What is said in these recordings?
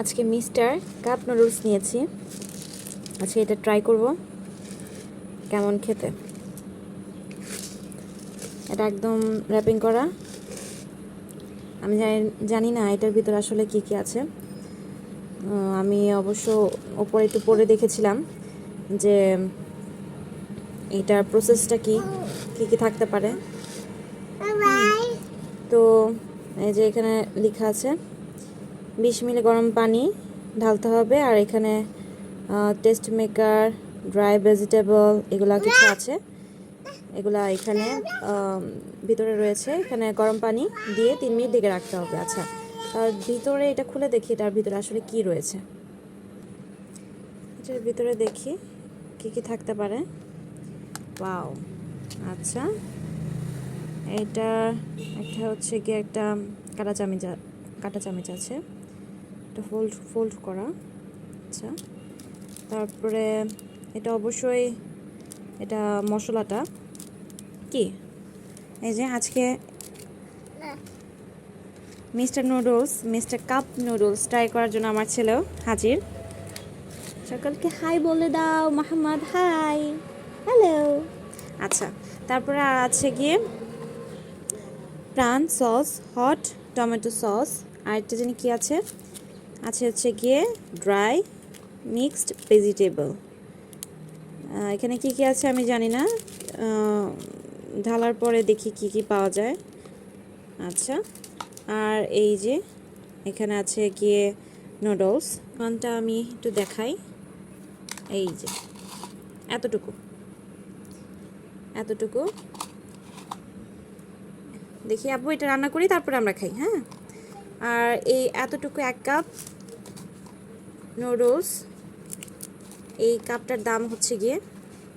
আজকে mister cup noodles নিয়েছি। আজকে এটা ট্রাই করব। কেমন খেতে? এটা একদম র্যাপিং করা। আমি জানি জানি না এটার ভিতরে আসলে কি কি আছে। আমি অবশ্য ওপরে একটু পড়ে দেখেছিলাম যে এটার প্রসেসটা কি কি কি থাকতে পারে। তো এই যে এখানে লেখা আছে বিশ মিলি গরম পানি ঢালতে হবে আর এখানে টেস্ট মেকার ড্রাই ভেজিটেবল এগুলা কিছু আছে। এগুলা এখানে ভিতরে রয়েছে। এখানে গরম পানি দিয়ে তিন মিনিট ঢেকে রাখতে হবে। আচ্ছা তার ভিতরে এটা খুলে দেখি এটার ভিতরে আসলে কি রয়েছে। এটার ভিতরে দেখি, কি কি থাকতে পারে। ওয়াও আচ্ছা। এটা একটা হচ্ছে কি একটা কাটা চামিচ কাটা চামিচ আছে। এটা ফোল্ড ফোল্ড করা। আচ্ছা। তারপরে এটা অবশ্যই এটা মশলাটা। কি? এই যে আজকে mister noodles mister cup noodles try করার জন্য আমার ছেলেও হাজির। সকলকে হাই বলে দাও মোহাম্মদ হাই হ্যালো আচ্ছা তারপরে আছে গিয়ে Pran sauce hot tomato sauce আর একটা জানি কী আছে? আছে হচ্ছে গিয়ে ড্রাই মিক্সড ভেজিটেবল এখানে কি কি আছে আমি জানি না। ঢালার পরে দেখি কি কি পাওয়া যায়। আচ্ছা আর এই যে এখানে আছে গিয়ে নুডলস কোনটা আমি একটু দেখাই। এই যে, এতটুকু এতটুকু। দেখি আপু এটা রান্না করি, তারপরে আমরা খাই হ্যাঁ? আর এই এতটুকু এক কাপ নুডলস এই কাপটার দাম হচ্ছে গিয়ে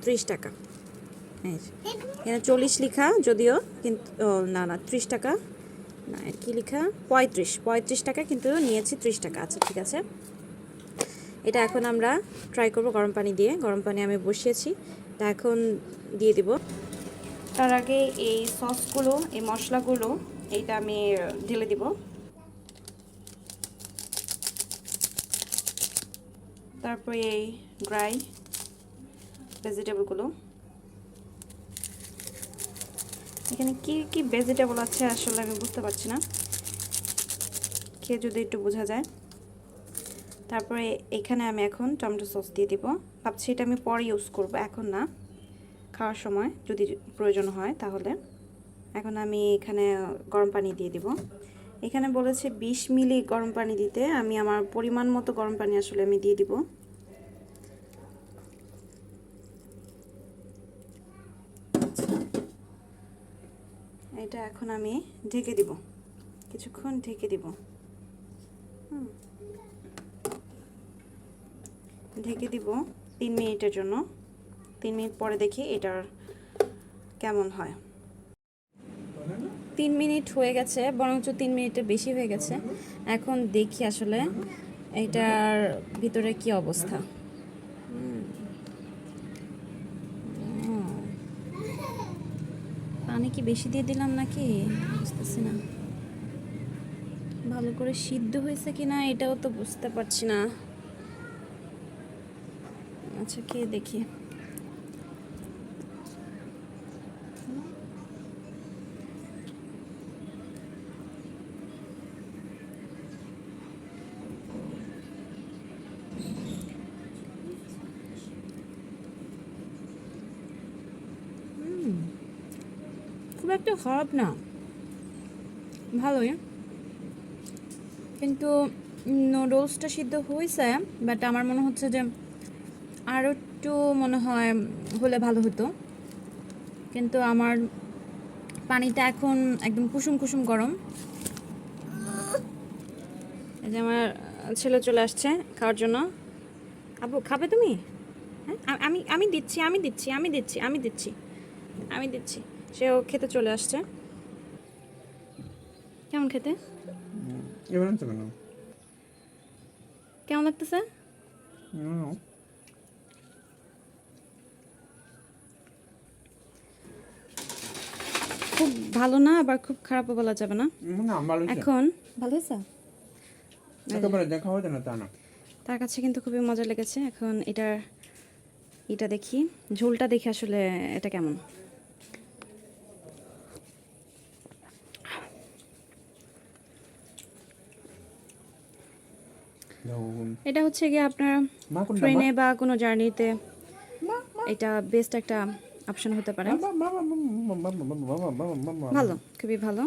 ত্রিশ টাকা। এখানে চল্লিশ লিখা যদিও কিন্তু না না, ত্রিশ টাকা। না কি লিখা? পঁয়ত্রিশ। পঁয়ত্রিশ টাকা কিন্তু নিয়েছি ত্রিশ টাকা। আচ্ছা ঠিক আছে। এটা এখন আমরা ট্রাই করব গরম পানি দিয়ে। গরম পানি আমি বসিয়েছি। তা এখন দিয়ে দিব। তার আগে এই সসগুলো এই মশলাগুলো, এইটা আমি ঢেলে দিব। তারপরে এই ড্রাই ভেজিটেবলগুলো। এখানে কি কি ভেজিটেবল আছে আসলে আমি বুঝতে পারছি না। খেয়ে যদি একটু বোঝা যায়। তারপরে এখানে আমি এখন টমেটো সস দিয়ে দিব। ভাবছি এটা আমি পরে ইউজ করব, এখন না। খাওয়ার সময় যদি প্রয়োজন হয় তাহলে। এখন আমি এখানে গরম পানি দিয়ে দিব। এখানে বলেছে বিশ মিলি গরম পানি দিতে। আমি আমার পরিমাণ মতো গরম পানি আসলে আমি দিয়ে দিব। এটা এখন আমি ঢেকে দিব। কিছুক্ষণ ঢেকে দিব। ঢেকে দিব তিন মিনিটের জন্য। তিন মিনিট পরে দেখি এটার কেমন হয়। তিন মিনিট হয়ে গেছে, বরঞ্চ তিন মিনিটের বেশি হয়ে গেছে। এখন দেখি আসলে এটার ভিতরে কি অবস্থা। পানি কি বেশি দিয়ে দিলাম নাকি? বুঝতেছি না। ভালো করে সিদ্ধ হয়েছে কি না এটাও তো বুঝতে পারছি না। আচ্ছা খেয়ে দেখি। খুব একটা খারাপ না। ভালোই। কিন্তু নুডলসটা সিদ্ধ হয়েছে বাট আমার মনে হচ্ছে যে আরও একটু মনে হয় হলে ভালো হতো। কিন্তু আমার পানিটা এখন একদম কুসুম কুসুম গরম। এই যে আমার ছেলে চলে আসছে খাওয়ার জন্য। আপু খাবে তুমি? হ্যাঁ আমি আমি দিচ্ছি আমি দিচ্ছি আমি দিচ্ছি আমি দিচ্ছি আমি দিচ্ছি। সেও খেতে চলে আসছে। কেমন খেতে? এবার আনছো কেন কেমন লাগতেছে? খুব ভালো না আবার খুব খারাপও বলা যাবে না? এখন? ভালো হয়েছে? দেখা হতো না তা না। তার কাছে কিন্তু খুবই মজা লেগেছে। এখন এটা এটা দেখি। ঝোলটা দেখি আসলে এটা কেমন। এটা হচ্ছে গিয়ে আপনার ট্রেনে বা কোনো জার্নিতে এটা বেস্ট একটা অপশন হতে পারে ভালো খুবই ভালো